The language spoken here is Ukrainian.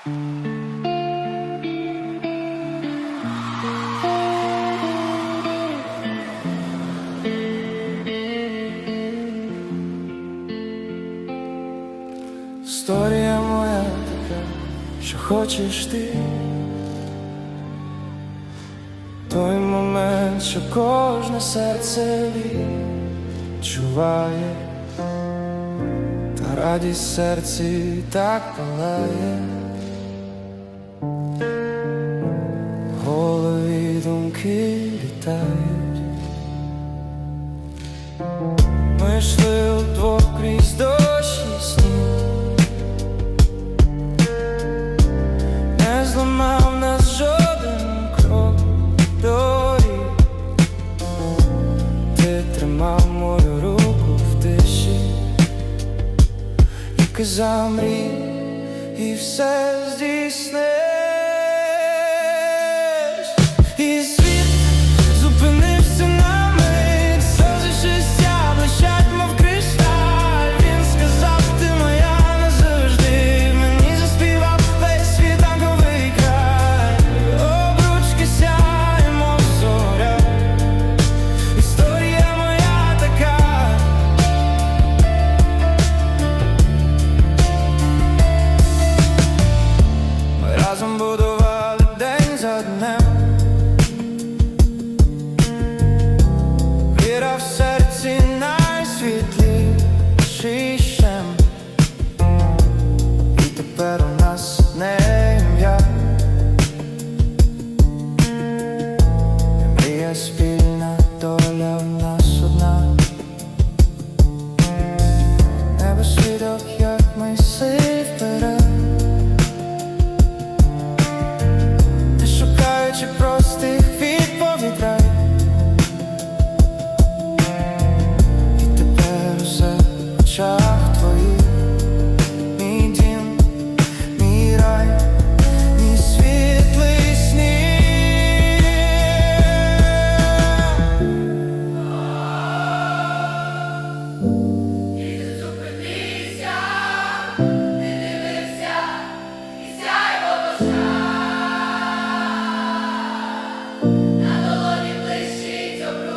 Історія моя така, що хочеш ти, той момент, що кожне серце відчуває, та радість серці так палає. голові думки літають. Ми йшли удвох крізь дощ і сніг не зламав нас жоден крок дорі, ти тримав мою руку в тиші і казав мрій, і все здійснив. but I'm